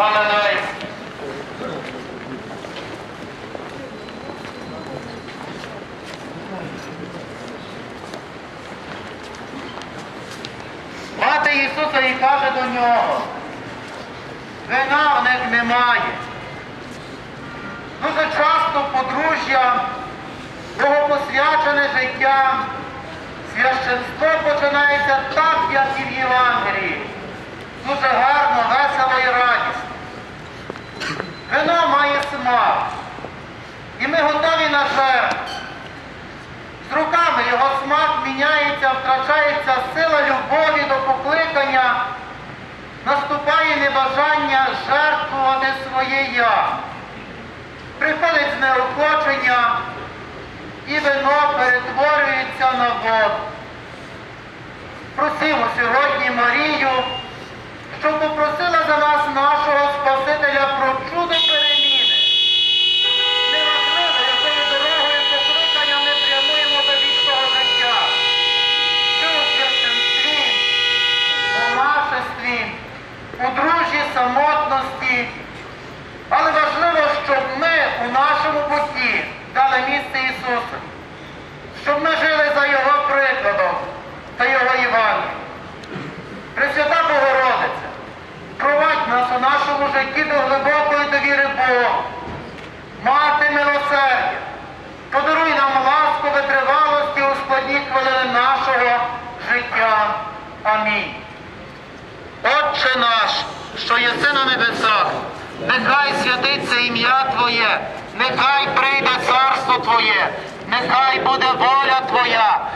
Ганадай. Мати Ісуса і каже до нього, вина в них немає. Дуже часто подружжя, богопосвячене життя, священство починається так, як і в Євангелії. Дуже гарно. Міняється, втрачається сила любові до покликання, наступає небажання жертвувати своє я. Приходить знеохочення, і вино перетворюється на воду. Просимо сьогодні Марію, щоб попросила за нас нашого Спасителя про чудо переміни. Неважливо, якою дорогою покликання ми прямуємо до вічного життя. Чи у священстві, у монашестві, у дружній самотності. Але важливо, щоб ми у нашому путі дали місце Ісусу, щоб ми жили за Його прикладом та Його Євангелієм. Пресвята Богородиця, провадь нас у нашому житті до глибокої довіри Богу. Мати милосердя, подаруй нам ласку витривалості у складні хвилини нашого життя. Амінь. Отче наш, що єси на небесах, нехай святиться ім'я Твоє, нехай прийде царство Твоє, нехай буде воля Твоя,